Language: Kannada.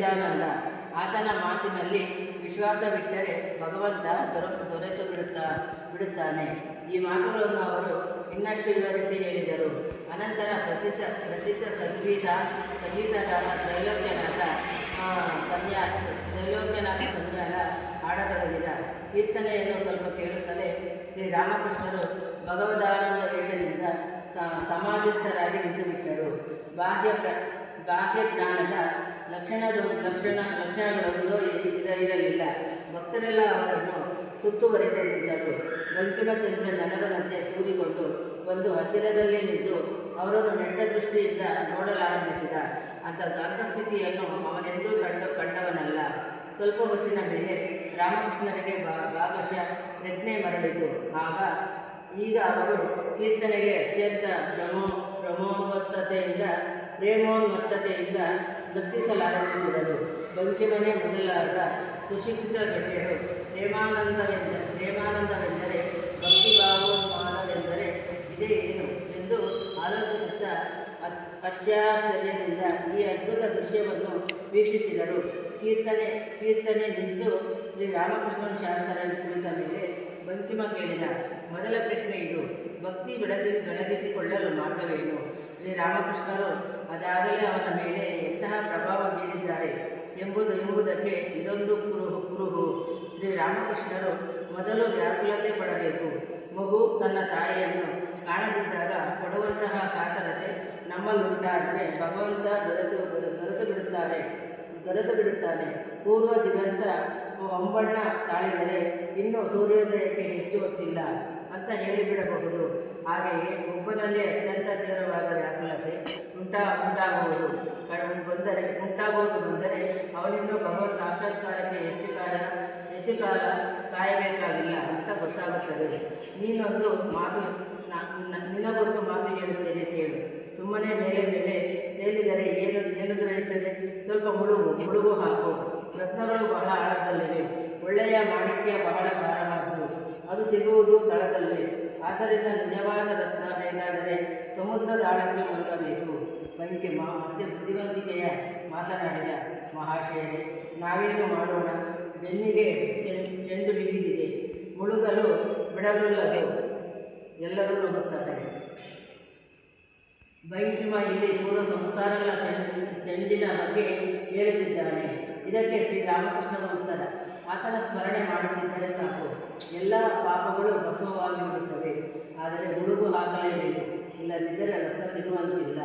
ಸಚ್ಚಿದಾನಂದ ಆತನ ಮಾತಿನಲ್ಲಿ ವಿಶ್ವಾಸವಿಟ್ಟರೆ ಭಗವಂತ ದೊರ ದೊರೆತು ಬಿಡುತ್ತಾ ಬಿಡುತ್ತಾನೆ. ಈ ಮಾತುಗಳನ್ನು ಅವರು ಇನ್ನಷ್ಟು ವಿವರಿಸಿ ಹೇಳಿದರು. ಅನಂತರ ಪ್ರಸಿದ್ಧ ಪ್ರಸಿದ್ಧ ಸಂಗೀತ ಸಂಗೀತಗಾರ ತ್ರೈಲೋಕ್ಯನಾಥ ಆ, ಸನ್ಯಾ ತ್ರೈಲೋಕ್ಯನಾಥ ಸನ್ಯಾಲ ಹಾಡತೊಡಗಿದ ಕೀರ್ತನೆಯನ್ನು ಸ್ವಲ್ಪ ಕೇಳುತ್ತಲೇ ಶ್ರೀ ರಾಮಕೃಷ್ಣರು ಭಗವದಾನಂದ ವೇಷದಿಂದ ಸಮಾಧಿಸ್ಥರಾಗಿ ನಿಂತುಬಿಟ್ಟರು. ಪ್ರ ಬಾಹ್ಯ ಜ್ಞಾನದ ಲಕ್ಷಣದ ಲಕ್ಷಣ ಲಕ್ಷಣಗಳೊಂದು ಇರ, ಇರಲಿಲ್ಲ. ಭಕ್ತರೆಲ್ಲ ಅವರನ್ನು ಸುತ್ತುವರಿದೇ ನಿಂತರು. ಬಂಕಿಮಚಂದ್ರ ಜನರ ಮಧ್ಯೆ ತೂರಿಕೊಂಡು ಒಂದು ಹತ್ತಿರದಲ್ಲಿ ನಿಂತು ಅವರನ್ನು ನೆಟ್ಟ ದೃಷ್ಟಿಯಿಂದ ನೋಡಲಾರಂಭಿಸಿದ. ಅಂಥ ಸ್ಥಿತಿಯನ್ನು ಅವನೆಂದೂ ಕಂಡು, ಕಂಡವನಲ್ಲ. ಸ್ವಲ್ಪ ಹೊತ್ತಿನ ಮೇಲೆ ರಾಮಕೃಷ್ಣರಿಗೆ ಭಾಗಶಃ ಪ್ರಜ್ಞೆ ಮರಳಿತು. ಆಗ ಈಗ ಅವರು ಕೀರ್ತನೆಗೆ ಅತ್ಯಂತ ಪ್ರಮೋ ಪ್ರಮೋಬದ್ಧತೆಯಿಂದ ಪ್ರೇಮೋನ್ಮತ್ತತೆಯಿಂದ ನರ್ತಿಸಲಾರಂಭಿಸಿದರು ಬಂಕಿಮನೆ ಮೊದಲಾದ ಸುಶಿಕ್ಷಿತ ಗಣ್ಯರು ಪ್ರೇಮಾನಂದವೆಂದ, ಪ್ರೇಮಾನಂದವೆಂದರೆ ಭಕ್ತಿಭಾವೋನ್ಮಾದವೆಂದರೆ ಇದೇ ಏನು ಎಂದು ಆಲೋಚಿಸುತ್ತಾ ಅತ್- ಅತ್ಯಾಶ್ಚರ್ಯದಿಂದ ಈ ಅದ್ಭುತ ದೃಶ್ಯವನ್ನು ವೀಕ್ಷಿಸಿದರು ಕೀರ್ತನೆ ಕೀರ್ತನೆ ನಿಂತು ಶ್ರೀ ರಾಮಕೃಷ್ಣ ಶಾಂತರ ಕುಳಿತ ಮೇಲೆ ಬಂಕಿಮ ಕೇಳಿದ ಮೊದಲ ಪ್ರಶ್ನೆ ಇದು. ಭಕ್ತಿ ಬೆಳೆಸಿ, ಬೆಳಗಿಸಿಕೊಳ್ಳಲು ಮಾರ್ಗವೇನು? ಶ್ರೀರಾಮಕೃಷ್ಣರು ಅದಾಗಲೇ ಅವನ ಮೇಲೆ ಎಂತಹ ಪ್ರಭಾವ ಬೀರಿದ್ದಾರೆ ಎಂಬುದು ಎಂಬುದಕ್ಕೆ ಇದೊಂದು ಕುರುಹು ಕುರುಹು. ಶ್ರೀರಾಮಕೃಷ್ಣರು ಮೊದಲು ವ್ಯಾಕುಲತೆ ಪಡಬೇಕು. ಮಗು ತನ್ನ ತಾಯಿಯನ್ನು ಕಾಣದಿದ್ದಾಗ ಕೊಡುವಂತಹ ಕಾತರತೆ ನಮ್ಮಲ್ಲುಂಟಾದರೆ ಭಗವಂತ ದೊರೆತು ದೊರೆತು ಬಿಡುತ್ತಾರೆ, ದೊರೆತು ಬಿಡುತ್ತಾನೆ. ಪೂರ್ವ ದಿಗಂತ ಒಂಬಣ್ಣ ತಾಳಿದರೆ ಇನ್ನೂ ಸೂರ್ಯೋದಯಕ್ಕೆ ಹೆಚ್ಚು ಹೊತ್ತಿಲ್ಲ. ಅಂತ ಹೇಳಿಬಿಡಬಹುದು. ಹಾಗೆಯೇ ಒಬ್ಬನಲ್ಲಿ ಅತ್ಯಂತ ತೀವ್ರವಾದ ವ್ಯಾಕುಲತೆ ಉಂಟಾ ಉಂಟಾಗುವುದು. ಬಂದರೆ ಉಂಟಾಗುವುದು ಬಂದರೆ ಅವನಿಂದ ಭಗವತ್ ಸಾಕ್ಷಾತ್ಕಾರಕ್ಕೆ ಹೆಚ್ಚು ಕಾಲ ಹೆಚ್ಚು ಕಾಲ ಕಾಯಬೇಕಾಗಿಲ್ಲ ಅಂತ ಗೊತ್ತಾಗುತ್ತದೆ. ನೀನೊಂದು ಮಾತು ನಿನಗೊಂದು ಮಾತು ಹೇಳುತ್ತೇನೆ ಕೇಳು ಸುಮ್ಮನೆ ಮೇಲೆ ಮೇಲೆ ತೇಲಿದರೆ ಏನು ಏನು ದೊರೆಯುತ್ತದೆ? ಸ್ವಲ್ಪ ಮುಳುಗು ಮುಳುಗು ಹಾಕು. ರತ್ನಗಳು ಬಹಳ ಆಳದಲ್ಲಿವೆ. ಒಳ್ಳೆಯ ಮಾಣಿಕ್ಯ ಬಹಳ ಭಾರವಾದ್ದು ಅದು ಸಿಗುವುದು ತಳದಲ್ಲಿ ಆದ್ದರಿಂದ ನಿಜವಾದ ರತ್ನ ಬೇಕಾದರೆ ಸಮುದ್ರದ ಆಳಕ್ಕೆ ಮುಳುಗಬೇಕು ಮಾ ಮತ್ತೆ ಬುದ್ಧಿವಂತಿಕೆಯ ಮಾತನಾಡಿದ ಮಹಾಶಯರೇ, ನಾವೇನು ಮಾಡೋಣ? ಬೆನ್ನಿಗೆ ಚೆಂಡು ಬಿಗಿದಿದೆ. ಮುಳುಗಲು ಬಿಡಲುಲ್ಲದು. ಎಲ್ಲರೂ ನುಗ್ಗುತ್ತಾರೆ ಬೈಕಿಮ ಇಲ್ಲಿ ಪೂರ್ವ ಸಂಸ್ಕಾರಗಳ ಚೆಂಡ್- ಚೆಂಡಿನ ಬಗ್ಗೆ ಹೇಳುತ್ತಿದ್ದಾನೆ. ಇದಕ್ಕೆ ಶ್ರೀರಾಮಕೃಷ್ಣನ ಉತ್ತರ. ಆತನ ಸ್ಮರಣೆ ಮಾಡುತ್ತಿದ್ದರೆ ಸಾಕು. ಎಲ್ಲ ಪಾಪಗಳು ಭಸ್ಮವಾಗಿ ಬಿಡುತ್ತವೆ ಆದರೆ ಮುಳುಗು ಹಾಕಲೇಬೇಕು ಇಲ್ಲದಿದ್ದರೆ ರಕ್ತ ಸಿಗುವಂತಿಲ್ಲ.